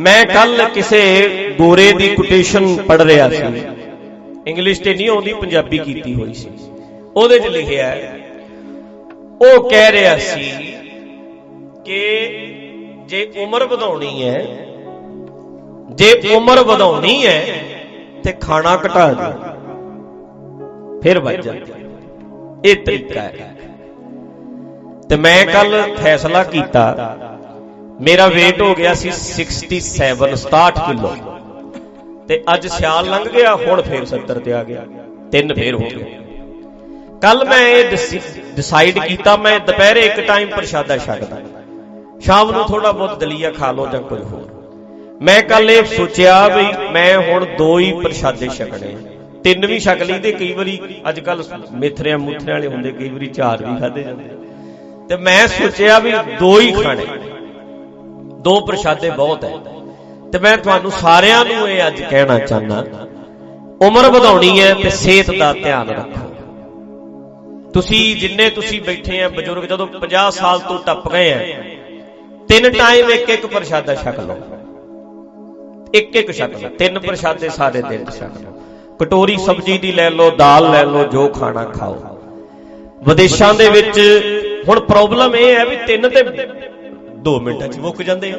ਮੈਂ ਕੱਲ ਕਿਸੇ ਗੋਰੇ ਦੀ ਕੋਟੇਸ਼ਨ ਪੜ ਰਿਹਾ ਸੀ। ਇੰਗਲਿਸ਼ ਤੇ ਨਹੀਂ ਆਉਂਦੀ ਪੰਜਾਬੀ ਕੀਤੀ ਹੋਈ ਸੀ। ਉਹਦੇ 'ਚ ਲਿਖਿਆ ਉਹ ਕਹਿ ਰਿਹਾ ਸੀ ਕਿ ਜੇ ਉਮਰ ਵਧਾਉਣੀ ਹੈ ਜੇ ਉਮਰ ਵਧਾਉਣੀ ਹੈ ਤੇ ਖਾਣਾ ਘਟਾ ਦੇ ਫਿਰ ਵੱਜ ਜਾਂਦੀ। ਇਹ ਤਰੀਕਾ ਹੈ। ਤੇ ਮੈਂ ਕੱਲ ਫੈਸਲਾ ਕੀਤਾ। ਮੇਰਾ weight ਹੋ ਗਿਆ ਸੀ 67 67 ਕਿਲੋ। ਤੇ ਅੱਜ ਸਿਆਲ ਲੰਘ ਗਿਆ, ਹੁਣ ਫੇਰ 70 ਤੇ ਆ ਗਿਆ। ਤਿੰਨ ਫੇਰ ਹੋ ਗਏ। ਕੱਲ ਮੈਂ ਇਹ ਡਿਸਾਈਡ ਕੀਤਾ, ਮੈਂ ਦੁਪਹਿਰੇ ਇੱਕ ਟਾਈਮ ਪ੍ਰਸ਼ਾਦਾ ਛਕਦਾ। ਸ਼ਾਮ ਨੂੰ ਥੋੜਾ ਬਹੁਤ ਦਲੀਆ ਖਾ ਲਓ ਜਾਂ ਕੁਝ ਹੋਰ। ਮੈਂ ਕੱਲ ਇਹ ਸੋਚਿਆ ਵੀ ਮੈਂ ਹੁਣ ਦੋ ਹੀ ਪ੍ਰਸ਼ਾਦੇ ਛਕਣੇ ਤਿੰਨ ਵੀ ਛਕ ਲਈ ਤੇ ਕਈ ਵਾਰੀ ਅੱਜ ਕੱਲ ਮੇਥਰਿਆਂ ਮੂਥਰਿਆਂ ਵਾਲੇ ਹੁੰਦੇ, ਕਈ ਵਾਰੀ ਚਾਰ ਵੀ ਖਾਦੇ ਜਾਂਦੇ ਤੇ ਮੈਂ ਸੋਚਿਆ ਵੀ ਦੋ ਹੀ ਖਾਣੇ ਦੋ ਪ੍ਰਸ਼ਾਦੇ ਬਹੁਤ ਹੈ। ਤੇ ਮੈਂ ਤੁਹਾਨੂੰ ਸਾਰਿਆਂ ਨੂੰ ਇਹ ਅੱਜ ਕਹਿਣਾ ਚਾਹਨਾ ਉਮਰ ਵਧਾਉਣੀ ਹੈ ਤੇ ਸਿਹਤ ਦਾ ਧਿਆਨ ਰੱਖੋ। ਤੁਸੀਂ ਜਿੰਨੇ ਤੁਸੀਂ ਬੈਠੇ ਆ, ਬਜ਼ੁਰਗ, ਜਦੋਂ 50 ਸਾਲ ਤੋਂ ਟੱਪ ਗਏ ਆ, ਤਿੰਨ ਟਾਈਮ ਇੱਕ ਇੱਕ ਪ੍ਰਸ਼ਾਦਾ ਛਕ ਲਓ। ਇੱਕ ਇੱਕ ਛਕ ਲਓ। ਤਿੰਨ ਪ੍ਰਸ਼ਾਦੇ ਸਾਰੇ ਦਿਨ ਛਕ ਲਓ। ਕਟੋਰੀ ਸਬਜ਼ੀ ਦੀ ਲੈ ਲਓ, ਦਾਲ ਲੈ ਲਓ, ਜੋ ਖਾਣਾ ਖਾਓ। ਵਿਦੇਸ਼ਾਂ ਦੇ ਵਿੱਚ ਹੁਣ ਪ੍ਰੋਬਲਮ ਇਹ ਹੈ ਵੀ ਤਿੰਨ ਤੇ 2 ਮਿੰਟਾਂ 'ਚ ਮੁੱਕ ਜਾਂਦੇ ਆ।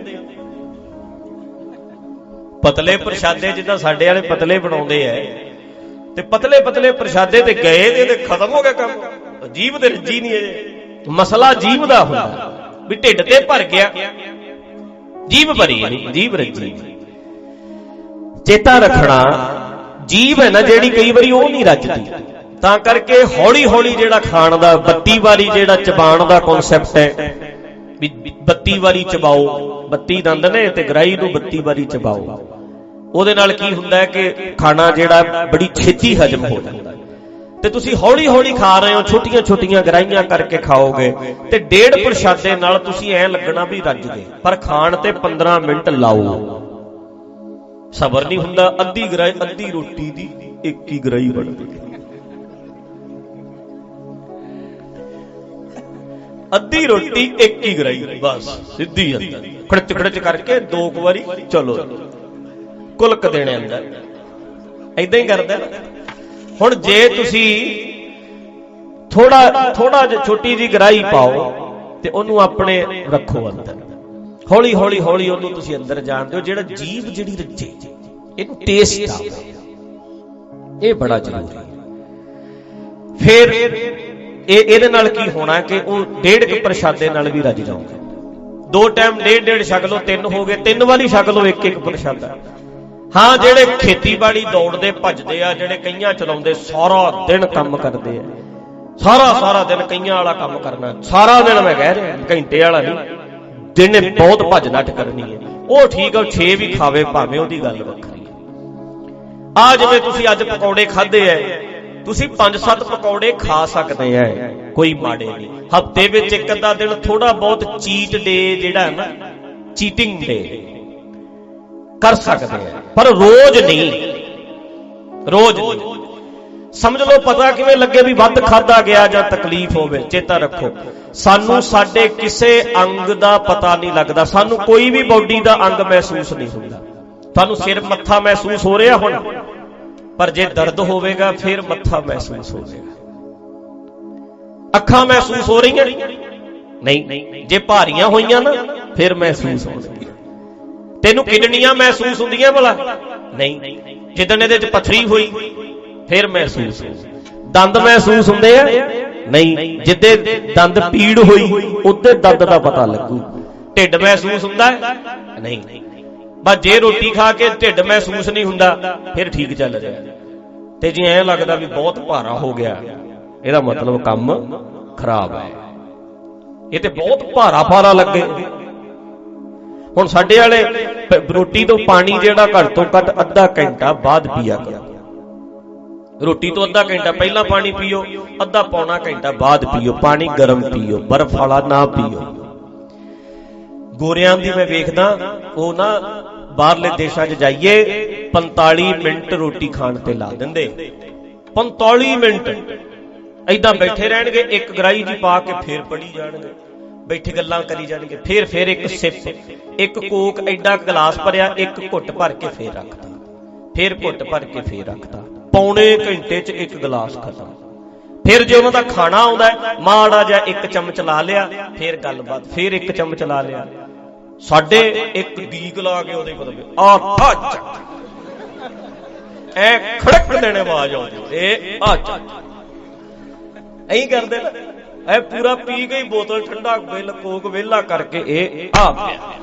ਪਤਲੇ ਪ੍ਰਸ਼ਾਦੇ ਜਿੱਦਾਂ ਸਾਡੇ ਵਾਲੇ ਪਤਲੇ ਬਣਾਉਂਦੇ ਐ, ਤੇ ਪਤਲੇ ਪਤਲੇ ਪ੍ਰਸ਼ਾਦੇ ਤੇ ਗਏ ਤੇ ਤੇ ਖਤਮ ਹੋ ਗਿਆ ਕੰਮ। ਜੀਵ ਦੇ ਰੱਜੀ ਨਹੀਂ ਇਹ। ਮਸਲਾ ਜੀਵ ਦਾ ਹੁੰਦਾ, ਵੀ ਢਿੱਡ ਤੇ ਭਰ ਗਿਆ। ਜੀਵ ਭਰੀ ਨਹੀਂ ਜੀਵ ਰੱਜੀ। ਚੇਤਾ ਰੱਖਣਾ ਜੀਵ ਹੈ ਨਾ ਜਿਹੜੀ ਕਈ ਵਾਰੀ ਉਹ ਨਹੀਂ ਰੱਜਦੀ। ਤਾਂ ਕਰਕੇ ਹੌਲੀ ਹੌਲੀ ਜਿਹੜਾ ਖਾਣ ਦਾ 32 ਵਾਰੀ ਜਿਹੜਾ ਚਬਾਣ ਦਾ ਕਨਸੈਪਟ ਹੈ ਵੀ 32 ਵਾਰੀ ਚਬਾਓ 32 ਦੰਦ ਨੇ ਤੇ ਗਰਾਈ ਨੂੰ 32 ਵਾਰੀ ਚਬਾਓ। ਉਹਦੇ ਨਾਲ ਕੀ ਹੁੰਦਾ ਹੈ ਕਿ ਖਾਣਾ ਜਿਹੜਾ ਬੜੀ ਛੇਤੀ ਹਜਮ ਹੋ ਜਾਂਦਾ ਤੇ ਤੁਸੀਂ ਹੌਲੀ ਹੌਲੀ ਖਾ ਰਹੇ ਹੋ ਛੋਟੀਆਂ ਛੋਟੀਆਂ ਗਰਾਈਆਂ ਕਰਕੇ ਖਾਓਗੇ ਤੇ ਡੇਢ ਪ੍ਰਸ਼ਾਦੇ ਨਾਲ ਤੁਸੀਂ ਐ ਲੱਗਣਾ ਵੀ ਰੱਜ ਗਏ। ਪਰ ਖਾਣ ਤੇ 15 ਮਿੰਟ ਲਾਓ। ਸਬਰ ਨਹੀਂ ਹੁੰਦਾ, ਅੱਧੀ ਗਰਾਈ ਅੱਧੀ ਰੋਟੀ ਦੀ ਇੱਕ ਹੀ ਗਰਾਈ ਬਣਦੀ ਅੱਧੀ ਰੋਟੀ ਇੱਕ ਹੀ ਗਰਾਈ, ਬਸ, ਸਿੱਧੀ ਅੰਦਰ। ਖੜਚ ਖੜਚ ਕਰਕੇ ਦੋ ਕੁ ਵਾਰੀ ਚਲੋ। ਕੁਲਕ ਦੇਣੇ ਅੰਦਰ। ਐਦਾਂ ਹੀ ਕਰਦਾ। ਹੁਣ ਜੇ ਤੁਸੀਂ ਥੋੜਾ ਥੋੜਾ ਜਿਹਾ ਛੋਟੀ ਜੀ ਗਰਾਈ ਪਾਓ ਤੇ ਉਹਨੂੰ ਆਪਣੇ ਰੱਖੋ ਅੰਦਰ। ਹੌਲੀ ਹੌਲੀ ਹੌਲੀ ਉਹਨੂੰ ਤੁਸੀਂ ਅੰਦਰ ਜਾਣ ਦਿਓ। ਜਿਹੜਾ ਜੀਵ ਜਿਹੜੀ ਰੱਜੇ, ਇਹਨੂੰ ਟੇਸਟ ਆਵੇ ਇਹ ਬੜਾ ਜ਼ਰੂਰੀ ਹੈ। ਫਿਰ ਇਹ ਇਹਦੇ ਨਾਲ ਕੀ ਹੋਣਾ ਕਿ ਉਹ ਡੇਢ ਕੁ ਪ੍ਰਸ਼ਾਦੇ ਨਾਲ ਵੀ ਰੱਜ ਜਾਓਗੇ ਦੋ ਟਾਈਮ ਡੇਢ ਡੇਢ ਛਕ ਲਓ, ਤਿੰਨ ਹੋ ਗਏ, ਤਿੰਨ ਵਾਲੀ ਛਕ ਲਓ, ਇੱਕ ਇੱਕ ਪ੍ਰਸ਼ਾਦਾ। ਹਾਂ, ਜਿਹੜੇ ਖੇਤੀਬਾੜੀ ਦੌੜਦੇ, ਭੱਜਦੇ ਆ, ਜਿਹੜੇ ਕਈਆਂ ਚਲਾਉਂਦੇ, ਸਾਰਾ ਦਿਨ ਕੰਮ ਕਰਦੇ ਆ। ਸਾਰਾ ਸਾਰਾ ਦਿਨ ਕਈਆਂ ਵਾਲਾ ਕੰਮ ਕਰਨਾ। ਸਾਰਾ ਦਿਨ ਮੈਂ ਕਹਿ ਰਿਹਾ, ਘੰਟੇ ਵਾਲਾ ਨਹੀਂ, ਦਿਨੇ ਬਹੁਤ ਭੱਜ ਨੱਠ ਕਰਨੀ ਹੈ। ਉਹ ਠੀਕ ਆ 6 ਵੀ ਖਾਵੇ, ਭਾਵੇਂ ਉਹਦੀ ਗੱਲ ਵੱਖਰੀ ਹੈ ਆ ਜਿਵੇਂ ਤੁਸੀਂ ਅੱਜ ਪਕੌੜੇ ਖਾਦੇ ਐ ਤੁਸੀਂ 5-7 ਪਕੌੜੇ ਖਾ ਸਕਦੇ ਐ ਕੋਈ ਮਾੜੇ ਨਹੀਂ। ਹਫ਼ਤੇ ਵਿੱਚ ਇੱਕ ਅੱਧਾ ਦਿਨ ਥੋੜਾ ਬਹੁਤ ਚੀਟ ਡੇ ਜਿਹੜਾ ਹੈ ਨਾ, ਚੀਟਿੰਗ ਡੇ ਕਰ ਸਕਦੇ ਆ। ਪਰ ਰੋਜ਼ ਨਹੀਂ। ਰੋਜ਼ ਨਹੀਂ। ਸਮਝ ਲਓ ਪਤਾ ਕਿਵੇਂ ਲੱਗੇ ਵੀ ਵੱਧ ਖਾਦਾ ਗਿਆ ਜਾਂ ਤਕਲੀਫ ਹੋਵੇ, ਚੇਤਾ ਰੱਖੋ। ਸਾਨੂੰ ਸਾਡੇ ਕਿਸੇ ਅੰਗ ਦਾ ਪਤਾ ਨਹੀਂ ਲੱਗਦਾ। ਸਾਨੂੰ ਕੋਈ ਵੀ ਬਾਡੀ ਦਾ ਅੰਗ ਮਹਿਸੂਸ ਨਹੀਂ ਹੁੰਦਾ। ਤੁਹਾਨੂੰ ਸਿਰ ਮੱਥਾ ਮਹਿਸੂਸ ਹੋ ਰਿਹਾ ਹੁਣ? ਪਰ ਜੇ ਦਰਦ ਹੋਵੇਗਾ, ਫਿਰ ਮੱਥਾ ਮਹਿਸੂਸ ਹੋਵੇਗਾ ਅੱਖਾਂ ਮਹਿਸੂਸ ਹੋ ਰਹੀਆਂ ਨਹੀਂ, ਜੇ ਭਾਰੀਆਂ ਹੋਈਆਂ ਨਾ, ਫਿਰ ਮਹਿਸੂਸ ਹੋਣਗੀਆਂ ਤੈਨੂੰ ਕਿਡਨੀਆਂ ਮਹਿਸੂਸ ਹੁੰਦੀਆਂ ਭਲਾ? ਨਹੀਂ। ਜਿੱਦਣ ਇਹਦੇ 'ਚ ਪਥਰੀ ਹੋਈ, ਫਿਰ ਮਹਿਸੂਸ ਹੋ ਦੰਦ ਮਹਿਸੂਸ ਹੁੰਦੇ ਆ? ਨਹੀਂ। ਜਿੱਦੇ ਦੰਦ ਪੀੜ ਹੋਈ, ਉੱਤੇ ਦੰਦ ਦਾ ਪਤਾ ਲੱਗੂ। ਢਿੱਡ ਮਹਿਸੂਸ ਹੁੰਦਾ ਨਹੀਂ। ਬਸ ਜੇ ਰੋਟੀ ਖਾ ਕੇ ਢਿੱਡ ਮਹਿਸੂਸ ਨਹੀਂ ਹੁੰਦਾ, ਫਿਰ ਠੀਕ ਚੱਲ ਜਾਏ ਤੇ ਜੇ ਐਂ ਲੱਗਦਾ ਵੀ ਬਹੁਤ ਭਾਰਾ ਹੋ ਗਿਆ। ਇਹਦਾ ਮਤਲਬ ਕੰਮ ਖਰਾਬ ਹੈ। ਇਹ ਤੇ ਬਹੁਤ ਭਾਰਾ ਭਾਰਾ ਲੱਗੇ। ਹੁਣ ਸਾਡੇ ਵਾਲੇ ਰੋਟੀ ਤੋਂ ਪਾਣੀ ਜਿਹੜਾ ਘੱਟ ਤੋਂ ਘੱਟ ਅੱਧਾ ਘੰਟਾ ਬਾਅਦ ਪੀਆ ਕਰੋ। ਰੋਟੀ ਤੋਂ ਅੱਧਾ ਘੰਟਾ ਪਹਿਲਾਂ ਪਾਣੀ ਪੀਓ, ਅੱਧਾ ਪੌਣਾ ਘੰਟਾ ਬਾਅਦ ਪੀਓ, ਪਾਣੀ ਗਰਮ ਪੀਓ, ਬਰਫ਼ ਵਾਲਾ ਨਾ ਪੀਓ। ਗੋਰਿਆਂ ਦੀ ਮੈਂ ਵੇਖਦਾ, ਉਹ ਨਾ ਬਾਹਰਲੇ ਦੇਸ਼ਾਂ 'ਚ ਜਾਈਏ 45 ਮਿੰਟ ਰੋਟੀ ਖਾਣ ਤੇ ਲਾ ਦਿੰਦੇ। 45 ਮਿੰਟ। ਐਦਾਂ ਬੈਠੇ ਰਹਿਣਗੇ, ਇੱਕ ਗਰਾਈ ਜੀ ਪਾ ਕੇ ਫੇਰ ਪੜੀ ਜਾਣਗੇ। ਬੈਠੇ ਗੱਲਾਂ ਕਰੀ ਜਾਣਗੇ, ਫਿਰ ਫਿਰ ਇੱਕ ਸਿਪ, ਇੱਕ ਕੋਕ ਐਡਾ ਗਲਾਸ ਭਰਿਆ, ਇੱਕ ਘੁੱਟ ਭਰ ਕੇ ਫੇਰ ਰੱਖਦਾ ਫੇਰ ਘੁੱਟ ਭਰ ਕੇ ਫੇਰ ਰੱਖਦਾ ਪੌਣੇ ਘੰਟੇ 'ਚ ਇੱਕ ਗਲਾਸ ਖਤਮ। ਫਿਰ ਜੇ ਉਹਨਾਂ ਦਾ ਖਾਣਾ ਆਉਂਦਾ, ਮਾੜਾ ਜਿਹਾ ਇੱਕ ਚਮਚ ਲਾ ਲਿਆ, ਫਿਰ ਗੱਲਬਾਤ, ਫਿਰ ਇੱਕ ਚਮਚ ਲਾ ਲਿਆ। ਸਾਡੇ ਇੱਕ ਡੀਕ ਲਾ ਕੇ ਉਹਦੇ ਪਤਾ ਆ ਠੱਚ ਐ ਖੜਕ ਦੇਣੇ ਆਵਾਜ਼ ਆਉਂਦੀ ਇਹ ਆ ਚੱਲ ਐਂ ਕਰਦੇ ਨਾ। ਐ ਪੂਰਾ ਪੀ ਗਈ ਬੋਤਲ ਠੰਡਾ ਬਿੱਲ, ਕੋਕ ਵਿਹਲਾ ਕਰਕੇ ਇਹ ਆ ਪਿਆ।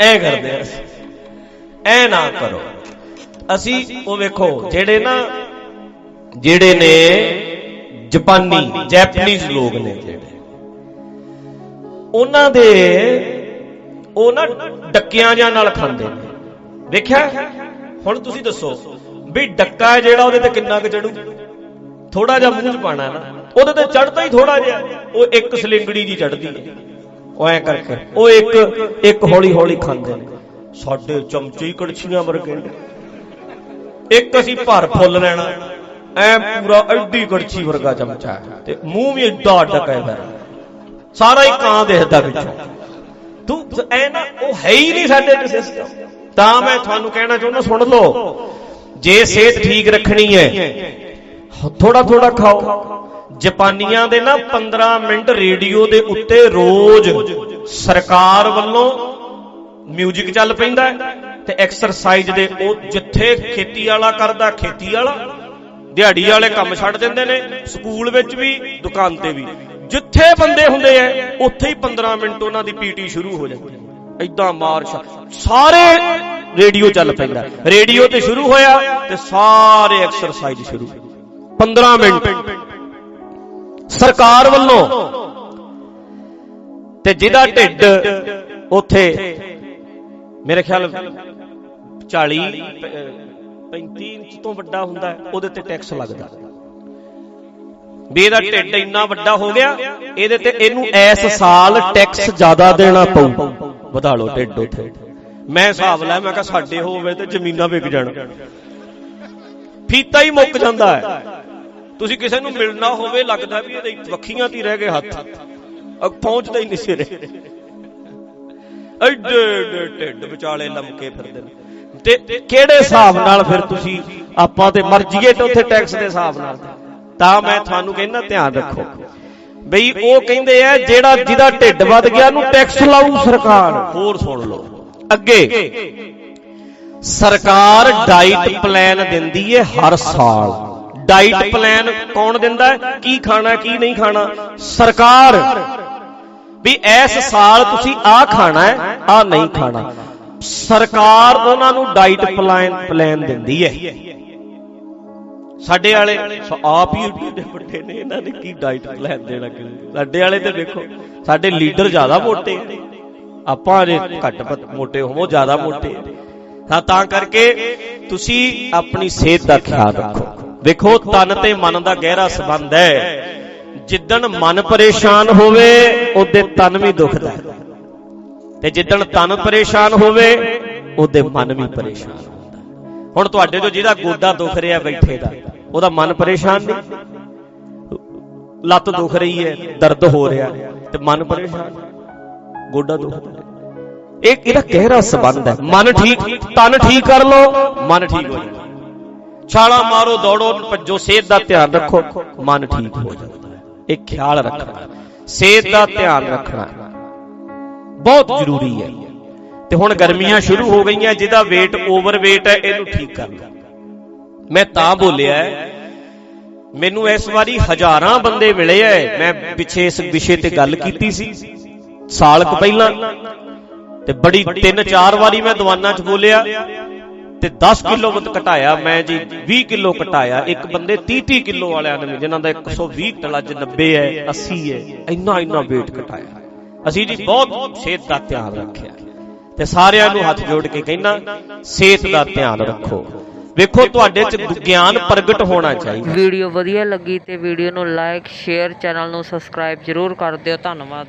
ਐ ਕਰਦੇ ਐ ਨਾ ਕਰੋ। ਅਸੀਂ ਉਹ ਵੇਖੋ, ਜਿਹੜੇ ਨਾ, ਜਿਹੜੇ ਨੇ ਜਾਪਾਨੀ, ਜੈਪਨੀਜ਼ ਲੋਕ ਨੇ ਜਿਹੜੇ, ਉਹਨਾਂ ਦੇ ਉਹ ਨਾ ਡੱਕਿਆਂ ਜਾਂ ਨਾਲ ਖਾਂਦੇ ਨੇ। ਵੇਖਿਆ? ਹੁਣ ਤੁਸੀਂ ਦੱਸੋ ਵੀ ਡੱਕਾ ਜਿਹੜਾ ਉਹਦੇ ਤੇ ਕਿੰਨਾ ਕੁ ਚੜੂ? ਥੋੜਾ ਜਿਹਾ ਮੂੰਹ ਚ ਪਾਣਾ ਨਾ। ਉਹਦੇ ਤੇ ਚੜਦਾ ਹੀ ਥੋੜਾ ਜਿਹਾ। ਉਹ ਇੱਕ ਸਲਿੰਗੜੀ ਜੀ ਚੜਦੀ ਹੈ। ਉਹ ਐ ਕਰਕੇ। ਉਹ ਇੱਕ ਇੱਕ ਹੌਲੀ ਹੌਲੀ ਖਾਂਦੇ ਨੇ। ਸਾਡੇ ਚਮਚੇ ਹੀ ਕੜਛੀਆਂ ਵਰਗੇ ਇੱਕ ਅਸੀਂ ਭਰ ਫੁੱਲ ਲੈਣਾ। ਐ ਪੂਰਾ ਐਡੀ ਕੜਛੀ ਵਰਗਾ ਚਮਚਾ ਤੇ ਮੂੰਹ ਵੀ ਐਡਾ ਡਕਾ ਹੈ ਸਾਰਾ ਹੀ ਕਾਂ ਦੇਖਦਾ ਵਿੱਚੋਂ ਤੂੰ ਐ ਨਾ, ਉਹ ਹੈ ਹੀ ਨਹੀਂ ਸਾਡੇ ਚ ਸਿਸਟਮ ਤਾਂ ਮੈਂ ਤੁਹਾਨੂੰ ਕਹਿਣਾ ਚਾਹੁੰਦਾ, ਸੁਣ ਲਓ। ਜੇ ਸਿਹਤ ਠੀਕ ਰੱਖਣੀ ਹੈ ਥੋੜਾ ਥੋੜਾ ਖਾਓ। ਜਾਪਾਨੀਆਂ ਦੇ ਨਾ 15 ਮਿੰਟ ਰੇਡੀਓ ਦੇ ਉੱਤੇ ਰੋਜ਼ ਸਰਕਾਰ ਵੱਲੋਂ ਮਿਊਜ਼ਿਕ ਚੱਲ ਪੈਂਦਾ ਹੈ ਤੇ ਐਕਸਰਸਾਈਜ਼ ਦੇ ਉਹ ਜਿੱਥੇ ਖੇਤੀ ਵਾਲਾ ਕਰਦਾ, ਖੇਤੀ ਵਾਲਾ। ਦਿਹਾੜੀ ਵਾਲੇ ਕੰਮ ਛੱਡ ਦਿੰਦੇ ਨੇ, ਸਕੂਲ ਵਿੱਚ ਵੀ, ਦੁਕਾਨ ਤੇ ਵੀ। ਜਿੱਥੇ ਬੰਦੇ ਹੁੰਦੇ ਐ ਉੱਥੇ ਹੀ 15 ਮਿੰਟ ਉਹਨਾਂ ਦੀ ਪੀਟੀ ਸ਼ੁਰੂ ਹੋ ਜਾਂਦੀ ਐਦਾਂ ਮਾਰਸ਼ ਸਾਰੇ ਰੇਡੀਓ ਚੱਲ ਪੈਂਦਾ ਰੇਡੀਓ ਤੇ ਸ਼ੁਰੂ ਹੋਇਆ ਤੇ ਸਾਰੇ ਐਕਸਰਸਾਈਜ਼ ਸ਼ੁਰੂ। 15 ਮਿੰਟ। ਸਰਕਾਰ ਵੱਲੋਂ ਤੇ ਜਿਹਦਾ ਢਿੱਡ ਉੱਥੇ, ਮੇਰੇ ਖਿਆਲ 40 35 ਤੋਂ ਵੱਡਾ ਹੁੰਦਾ ਉਹਦੇ ਤੇ ਟੈਕਸ ਲੱਗਦਾ ਵੀ ਇਹਦਾ ਢਿੱਡ ਇੰਨਾ ਵੱਡਾ ਹੋ ਗਿਆ ਇਹਦੇ ਤੇ ਇਹਨੂੰ ਇਸ ਸਾਲ ਟੈਕਸ ਜ਼ਿਆਦਾ ਦੇਣਾ ਪਊ। ਵਧਾ ਲਓ ਢਿੱਡ ਉੱਥੇ। ਮੈਂ ਹਿਸਾਬ ਲਾਇਆ ਮੈਂ ਕਿਹਾ ਸਾਡੇ ਹੋਵੇ ਤੇ ਜ਼ਮੀਨਾਂ ਵਿਕ ਜਾਣ। ਫੀਤਾ ਹੀ ਮੁੱਕ ਜਾਂਦਾ ਹੈ। ਤੁਸੀਂ ਕਿਸੇ ਨੂੰ ਮਿਲਣਾ ਹੋਵੇ ਲੱਗਦਾ ਵੀ ਇਹਦੇ ਵੱਖੀਆਂ ਤੇ ਰਹਿ ਗਏ ਹੱਥ। ਅਹ ਪਹੁੰਚਦਾ ਹੀ ਨਹੀਂ ਸਿਰੇ। ਐਡੇ ਐਡੇ ਢਿੱਡ ਵਿਚਾਲੇ ਲਮਕੇ ਫਿਰਦੇ ਨੇ। ਤੇ ਕਿਹੜੇ ਹਿਸਾਬ ਨਾਲ ਫਿਰ ਤੁਸੀਂ ਆਪਾਂ ਤੇ ਮਰਜੀਏ ਤੇ ਉੱਥੇ ਟੈਕਸ ਦੇ ਹਿਸਾਬ ਨਾਲ। ਤਾਂ ਮੈਂ ਤੁਹਾਨੂੰ ਕਹਿੰਦਾ ਧਿਆਨ ਰੱਖੋ। ਬਈ ਉਹ ਕਹਿੰਦੇ ਆ ਜਿਹੜਾ ਜਿਹਦਾ ਢਿੱਡ ਵੱਧ ਗਿਆ ਉਹਨੂੰ ਟੈਕਸ ਲਾਊ ਸਰਕਾਰ। ਹੋਰ ਸੁਣ ਲਓ। ਅੱਗੇ। ਸਰਕਾਰ ਡਾਈਟ ਪਲਾਨ ਦਿੰਦੀ ਹੈ ਹਰ ਸਾਲ। ਡਾਈਟ ਪਲਾਨ ਕੌਣ ਦਿੰਦਾ ਕੀ ਖਾਣਾ ਕੀ ਨਹੀਂ ਖਾਣਾ? ਸਰਕਾਰ। ਵੀ ਇਸ ਸਾਲ ਤੁਸੀਂ ਆਹ ਖਾਣਾ ਹੈ ਆਹ ਨਹੀਂ ਖਾਣਾ। ਸਰਕਾਰ ਉਹਨਾਂ ਨੂੰ ਡਾਈਟ ਪਲਾਨ ਪਲਾਨ ਦਿੰਦੀ ਹੈ ਸਾਡੇ ਵਾਲੇ ਆਪ ਹੀ ਏਡੇ ਵੱਡੇ ਨੇ, ਇਹਨਾਂ ਨੇ ਕੀ ਡਾਈਟ ਪਲਾਨ ਦੇਣਾ ਕਿਸੇ ਸਾਡੇ ਵਾਲੇ ਤੇ ਵੇਖੋ ਸਾਡੇ ਲੀਡਰ ਜ਼ਿਆਦਾ ਮੋਟੇ ਆਪਾਂ ਜੇ ਘੱਟ ਮੋਟੇ ਹੋਵੋ, ਜ਼ਿਆਦਾ ਮੋਟੇ ਆ। ਤਾਂ ਕਰਕੇ ਤੁਸੀਂ ਆਪਣੀ ਸਿਹਤ ਦਾ ਖਿਆਲ ਰੱਖੋ। ਵੇਖੋ ਤਨ ਤੇ ਮਨ ਦਾ ਗਹਿਰਾ ਸੰਬੰਧ ਹੈ। ਜਿੱਦਣ ਮਨ ਪਰੇਸ਼ਾਨ ਹੋਵੇ, ਉਹਦੇ ਤਨ ਵੀ ਦੁਖਦਾ ਤੇ ਜਿੱਦਣ ਤਨ ਪਰੇਸ਼ਾਨ ਹੋਵੇ, ਉਹਦੇ ਮਨ ਵੀ ਪਰੇਸ਼ਾਨ ਹੁੰਦਾ ਹੁਣ ਤੁਹਾਡੇ ਤੋਂ ਜਿਹਦਾ ਗੋਡਾ ਦੁਖ ਰਿਹਾ, ਬੈਠੇ ਦਾ। ਉਹਦਾ ਮਨ ਪਰੇਸ਼ਾਨ ਨਹੀਂ ਲੱਤ ਦੁਖ ਰਹੀ ਹੈ, ਦਰਦ ਹੋ ਰਿਹਾ ਤੇ ਮਨ ਪਰੇਸ਼ਾਨ ਗੋਡਾ ਦੁਖਦਾ ਇਹ ਇਹਦਾ ਗਹਿਰਾ ਸੰਬੰਧ ਹੈ? ਮਨ ਠੀਕ, ਤਨ ਠੀਕ ਕਰ ਲਓ, ਮਨ ਠੀਕ ਹੋ ਜਾਂਦਾ। ਛਾਲਾ ਮਾਰੋ, ਦੌੜੋ, ਭੱਜੋ, ਸਿਹਤ ਦਾ ਧਿਆਨ ਰੱਖੋ, ਮਨ ਠੀਕ ਹੋ ਜਾਂਦਾ ਹੈ। ਇਹ ਖਿਆਲ ਰੱਖਣਾ ਸਿਹਤ ਦਾ ਧਿਆਨ ਰੱਖਣਾ ਬਹੁਤ ਜ਼ਰੂਰੀ ਹੈ। ਤੇ ਹੁਣ ਗਰਮੀਆਂ ਸ਼ੁਰੂ ਹੋ ਗਈਆਂ, ਜਿਹਦਾ weight ਓਵਰ ਹੈ, ਇਹਨੂੰ ਠੀਕ ਕਰ ਮੈਂ ਤਾਂ ਬੋਲਿਆ ਮੈਨੂੰ ਇਸ ਵਾਰੀ ਹਜ਼ਾਰਾਂ ਬੰਦੇ ਮਿਲੇ ਐ। ਮੈਂ ਪਿੱਛੇ ਇਸ ਵਿਸ਼ੇ ਤੇ ਗੱਲ ਕੀਤੀ ਸੀ। ਸਾਲ ਕੁ ਪਹਿਲਾਂ। ਤੇ ਬੜੀ ਤਿੰਨ ਚਾਰ ਵਾਰੀ ਮੈਂ ਦੀਵਾਨਾਂ 'ਚ ਬੋਲਿਆ। ਤੇ 10 ਕਿਲੋ ਵਤ ਘਟਾਇਆ ਮੈਂ ਜੀ। 20 ਕਿਲੋ ਘਟਾਇਆ। ਇੱਕ ਬੰਦੇ 30 30 ਕਿਲੋ ਵਾਲਿਆਂ ਨੇ ਵੀ, ਜਿਨ੍ਹਾਂ ਦਾ 120 ਕਿਲੋ ਅੱਜ 90 ਹੈ 80 ਹੈ ਇੰਨਾ ਇੰਨਾ weight ਘਟਾਇਆ। ਅਸੀਂ ਜੀ ਬਹੁਤ ਸਿਹਤ ਦਾ ਧਿਆਨ ਰੱਖਿਆ। ਤੇ ਸਾਰਿਆਂ ਨੂੰ ਹੱਥ ਜੋੜ ਕੇ ਕਹਿਣਾ ਸਿਹਤ ਦਾ ਧਿਆਨ ਰੱਖੋ। ਵੇਖੋ, ਤੁਹਾਡੇ 'ਚ ਗਿਆਨ ਪ੍ਰਗਟ ਹੋਣਾ ਚਾਹੀਦਾ। ਵੀਡੀਓ ਵਧੀਆ ਲੱਗੀ ਤੇ ਵੀਡੀਓ ਨੂੰ ਲਾਈਕ, ਸ਼ੇਅਰ, ਚੈਨਲ ਨੂੰ ਸਬਸਕ੍ਰਾਈਬ ਜਰੂਰ ਕਰ ਦਿਓ। ਧੰਨਵਾਦ।